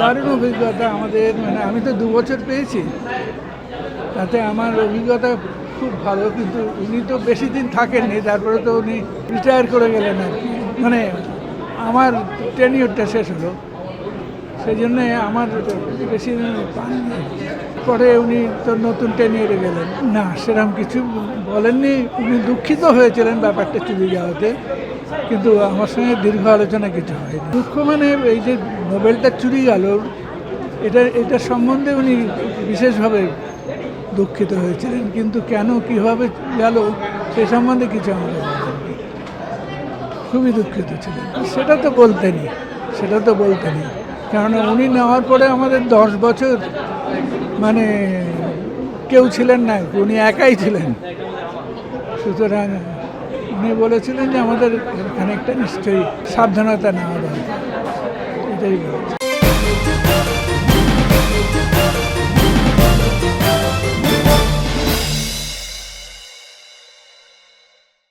দারুণ অভিজ্ঞতা আমাদের মানে আমি তো দু বছর পেয়েছি। তাতে আমার অভিজ্ঞতা খুব ভালো, কিন্তু উনি তো বেশি দিন থাকেননি, তারপরে তো উনি রিটায়ার করে গেলেন আর মানে আমার টেনিওরটা শেষ হলো। সেই জন্যে আমার বেশি দিন পাননি। পরে উনি তো নতুন টেনিওরে গেলেন। না সেরকম কিছু বলেননি। উনি দুঃখিত হয়েছিলেন ব্যাপারটা চলে যাওয়াতে। কিন্তু আমার সঙ্গে দীর্ঘ আলোচনা কিছু হয়নি। দুঃখ মানে এই যে নোবেলটা চুরি গেল, এটা এটা সম্বন্ধে উনি বিশেষভাবে দুঃখিত হয়েছিলেন, কিন্তু কেন, কীভাবে গেল, সে সম্বন্ধে কিছু আমাদের। খুবই দুঃখিত ছিলেন। সেটা তো বলতেনি, সেটা তো বলতেনি। কেননা উনি নেওয়ার পরে আমাদের দশ বছর মানে কেউ ছিলেন না, উনি একাই ছিলেন। সুতরাং উনি বলেছিলেন যে আমাদের খানিকটা নিশ্চয়ই সাবধানতা নেওয়া দরকার। এটাই